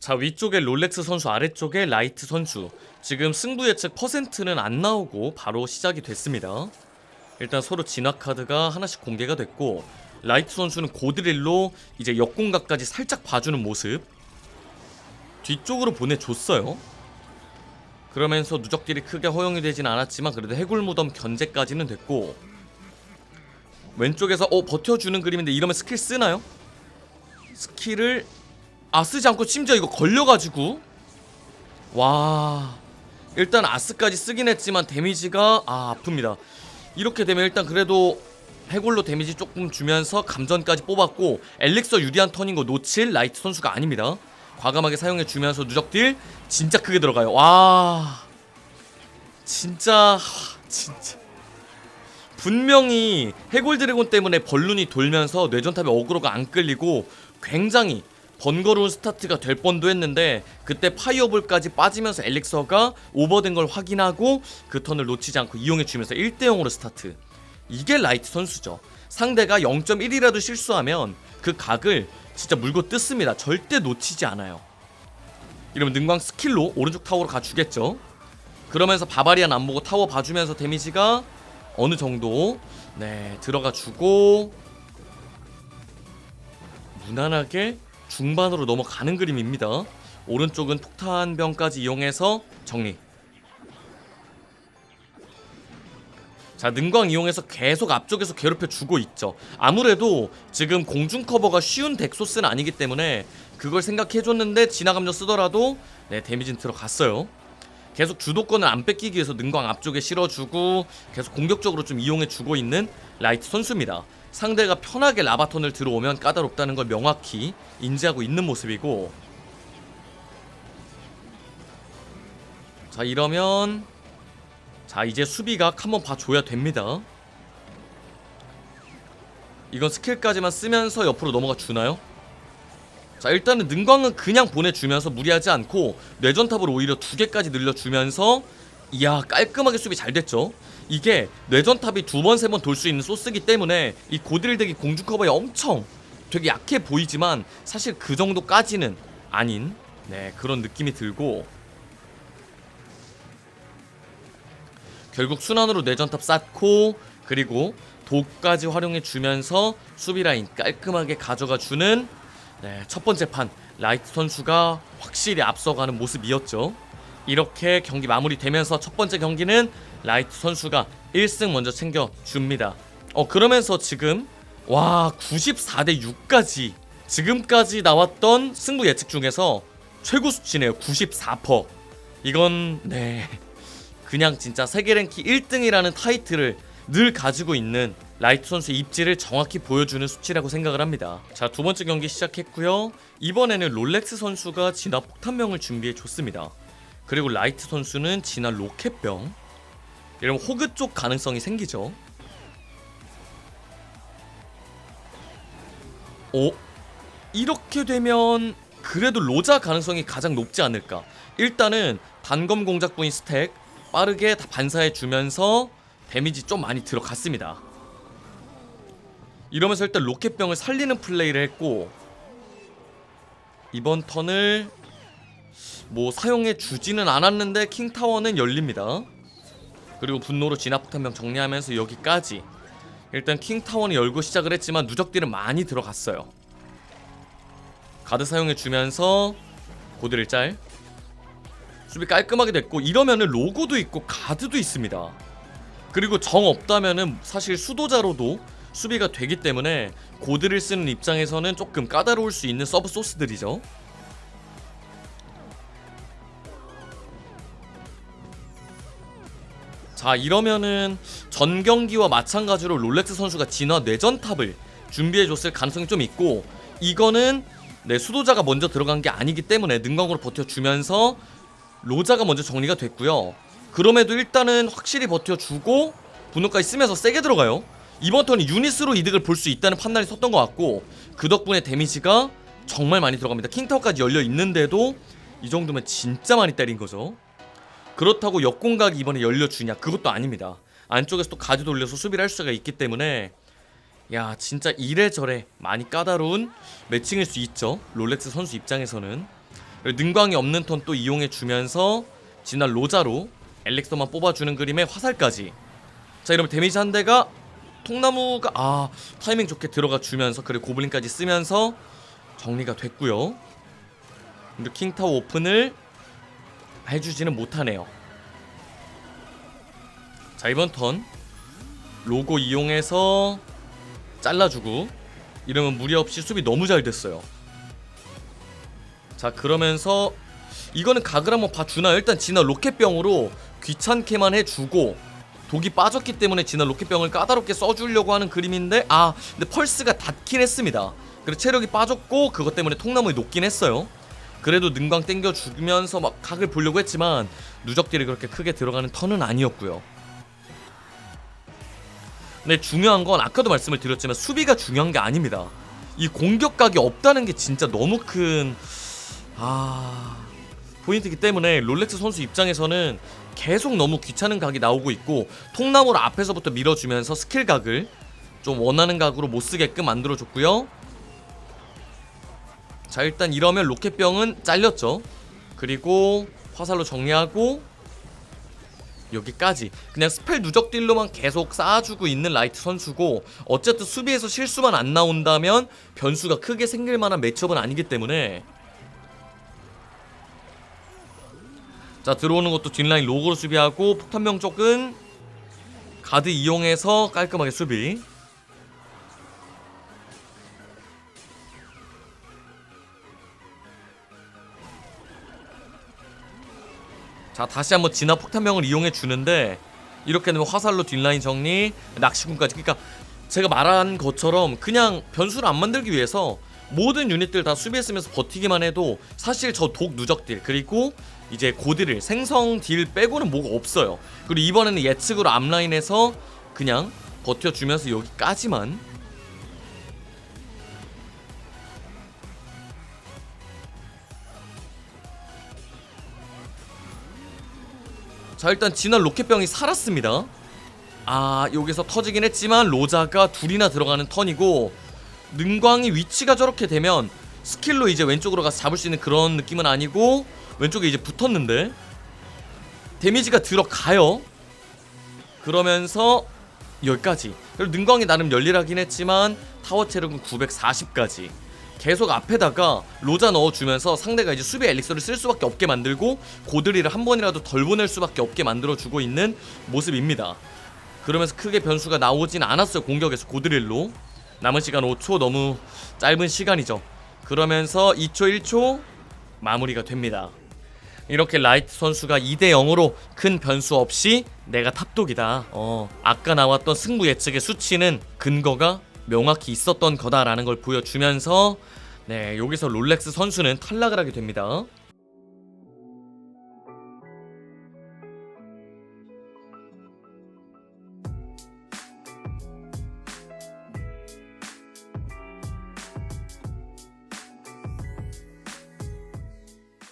자 위쪽에 롤렉스 선수 아래쪽에 라이트 선수. 지금 승부 예측 퍼센트는 안 나오고 바로 시작이 됐습니다. 일단 서로 진화 카드가 하나씩 공개가 됐고 라이트 선수는 고드릴로 이제 역공각까지 살짝 봐주는 모습. 뒤쪽으로 보내줬어요. 그러면서 누적딜이 크게 허용이 되진 않았지만 그래도 해골 무덤 견제까지는 됐고 왼쪽에서 어 버텨주는 그림인데 이러면 스킬 쓰나요? 스킬을 아 쓰지 않고 심지어 이거 걸려가지고. 와. 일단 아스까지 쓰긴 했지만 데미지가 아 아픕니다. 이렇게 되면 일단 그래도 해골로 데미지 조금 주면서 감전까지 뽑았고 엘릭서 유리한 턴인 거 놓칠 라이트 선수가 아닙니다. 과감하게 사용해 주면서 누적딜 진짜 크게 들어가요. 와. 진짜 하, 진짜. 분명히 해골 드래곤 때문에 벌룬이 돌면서 뇌전탑에 어그로가 안 끌리고 굉장히 번거로운 스타트가 될 뻔도 했는데 그때 파이어볼까지 빠지면서 엘릭서가 오버된 걸 확인하고 그 턴을 놓치지 않고 이용해 주면서 1대 0으로 스타트. 이게 라이트 선수죠. 상대가 0.1이라도 실수하면 그 각을 진짜 물고 뜯습니다. 절대 놓치지 않아요. 이러면 능광 스킬로 오른쪽 타워로 가주겠죠. 그러면서 바바리안 안 보고 타워 봐주면서 데미지가 어느 정도 네 들어가 주고 무난하게 중반으로 넘어가는 그림입니다. 오른쪽은 폭탄병까지 이용해서 정리. 자, 능광 이용해서 계속 앞쪽에서 괴롭혀 주고 있죠. 아무래도 지금 공중 커버가 쉬운 덱소스는 아니기 때문에 그걸 생각해 줬는데 진화감정 쓰더라도 네, 데미지는 들어갔어요. 계속 주도권을 안 뺏기기 위해서 능광 앞쪽에 실어주고 계속 공격적으로 좀 이용해 주고 있는 라이트 선수입니다. 상대가 편하게 라바톤을 들어오면 까다롭다는 걸 명확히 인지하고 있는 모습이고 자 이러면 자 이제 수비각 한번 봐줘야 됩니다 이건 스킬까지만 쓰면서 옆으로 넘어가 주나요? 자 일단은 능광은 그냥 보내주면서 무리하지 않고 뇌전탑을 오히려 두 개까지 늘려주면서 이야 깔끔하게 수비 잘 됐죠? 이게 뇌전탑이 두 번 세 번 돌 수 있는 소스기 때문에 이 고드릴덱이 공중 커버에 엄청 되게 약해 보이지만 사실 그 정도까지는 아닌 네 그런 느낌이 들고 결국 순환으로 뇌전탑 쌓고 그리고 독까지 활용해 주면서 수비 라인 깔끔하게 가져가 주는 네, 첫 번째 판 라이트 선수가 확실히 앞서가는 모습이었죠. 이렇게 경기 마무리되면서 첫 번째 경기는 라이트 선수가 1승 먼저 챙겨 줍니다. 어 그러면서 지금 와 94대 6까지 지금까지 나왔던 승부 예측 중에서 최고 수치네요. 94%. 이건 네. 그냥 진짜 세계 랭킹 1등이라는 타이틀을 늘 가지고 있는 라이트 선수의 입지를 정확히 보여주는 수치라고 생각을 합니다. 자, 두 번째 경기 시작했고요. 이번에는 롤렉스 선수가 진화 폭탄병을 준비해 줬습니다. 그리고 라이트 선수는 진화 로켓병. 이러면 호그 쪽 가능성이 생기죠. 오, 이렇게 되면 그래도 로자 가능성이 가장 높지 않을까. 일단은 단검 공작부인 스택 빠르게 다 반사해 주면서 데미지 좀 많이 들어갔습니다. 이러면서 일단 로켓병을 살리는 플레이를 했고 이번 턴을 뭐 사용해 주지는 않았는데 킹타워는 열립니다. 그리고 분노로 진압폭탄병 정리하면서 여기까지 일단 킹타워는 열고 시작을 했지만 누적딜은 많이 들어갔어요. 가드 사용해 주면서 고드를 짤 수비 깔끔하게 됐고 이러면은 로고도 있고 가드도 있습니다. 그리고 정 없다면은 사실 수도자로도 수비가 되기 때문에 고드를 쓰는 입장에서는 조금 까다로울 수 있는 서브 소스들이죠. 자 이러면은 전 경기와 마찬가지로 롤렉스 선수가 진화 뇌전탑을 준비해줬을 가능성이 좀 있고 이거는 네 수도자가 먼저 들어간 게 아니기 때문에 능광으로 버텨주면서 로자가 먼저 정리가 됐고요. 그럼에도 일단은 확실히 버텨주고 분노까지 쓰면서 세게 들어가요. 이번 턴이 유닛으로 이득을 볼 수 있다는 판단이 섰던 것 같고 그 덕분에 데미지가 정말 많이 들어갑니다. 킹타워까지 열려 있는데도 이 정도면 진짜 많이 때린 거죠. 그렇다고 역공각이 이번에 열려주냐 그것도 아닙니다. 안쪽에서 또 가드 돌려서 수비를 할 수가 있기 때문에 야 진짜 이래저래 많이 까다로운 매칭일 수 있죠. 롤렉스 선수 입장에서는 능광이 없는 턴 또 이용해 주면서 진화 로자로 엘릭서만 뽑아주는 그림에 화살까지 자 이러면 데미지 한 대가 통나무가 아 타이밍 좋게 들어가 주면서 그리고 고블린까지 쓰면서 정리가 됐고요. 그리고 킹타워 오픈을 해주지는 못하네요. 자 이번 턴 로고 이용해서 잘라주고 이러면 무리 없이 수비 너무 잘 됐어요. 자 그러면서 이거는 각을 한번 봐주나요? 일단 진화 로켓병으로 귀찮게만 해주고 독이 빠졌기 때문에 진화 로켓병을 까다롭게 써주려고 하는 그림인데 아 근데 펄스가 닿긴 했습니다. 그리고 체력이 빠졌고 그것 때문에 통나무에 녹긴 했어요. 그래도 능광 땡겨주면서 막 각을 보려고 했지만 누적들이 그렇게 크게 들어가는 턴은 아니었고요. 근데 중요한 건 아까도 말씀을 드렸지만 수비가 중요한 게 아닙니다. 이 공격각이 없다는 게 진짜 너무 큰 아... 포인트이기 때문에 롤렉스 선수 입장에서는 계속 너무 귀찮은 각이 나오고 있고 통나무를 앞에서부터 밀어주면서 스킬 각을 좀 원하는 각으로 못 쓰게끔 만들어줬고요. 자 일단 이러면 로켓병은 잘렸죠. 그리고 화살로 정리하고 여기까지 그냥 스펠 누적 딜로만 계속 쌓아주고 있는 라이트 선수고 어쨌든 수비에서 실수만 안 나온다면 변수가 크게 생길 만한 매치업은 아니기 때문에 자 들어오는 것도 뒷라인 로고로 수비하고 폭탄병 쪽은 가드 이용해서 깔끔하게 수비. 자 다시 한번 진화 폭탄병을 이용해 주는데 이렇게 되면 화살로 뒷라인 정리 낚시군까지. 그러니까 제가 말한 것처럼 그냥 변수를 안 만들기 위해서 모든 유닛들 다 수비했으면서 버티기만 해도 사실 저 독 누적 딜 그리고 이제 고딜을 생성 딜 빼고는 뭐가 없어요. 그리고 이번에는 예측으로 앞라인에서 그냥 버텨주면서 여기까지만 자 일단 진화 로켓병이 살았습니다. 아 여기서 터지긴 했지만 로자가 둘이나 들어가는 턴이고 능광이 위치가 저렇게 되면 스킬로 이제 왼쪽으로 가서 잡을 수 있는 그런 느낌은 아니고 왼쪽에 이제 붙었는데 데미지가 들어가요. 그러면서 여기까지. 그리고 능광이 나름 열일하긴 했지만 타워 체력은 940까지. 계속 앞에다가 로자 넣어주면서 상대가 이제 수비 엘릭서를 쓸 수밖에 없게 만들고 고드리를 한 번이라도 덜 보낼 수밖에 없게 만들어주고 있는 모습입니다. 그러면서 크게 변수가 나오진 않았어요 공격에서 고드릴로 남은 시간 5초 너무 짧은 시간이죠. 그러면서 2초 1초 마무리가 됩니다. 이렇게 라이트 선수가 2대 0으로 큰 변수 없이 내가 탑독이다. 어, 아까 나왔던 승부 예측의 수치는 근거가 명확히 있었던 거다라는 걸 보여주면서 네, 여기서 롤렉스 선수는 탈락을 하게 됩니다.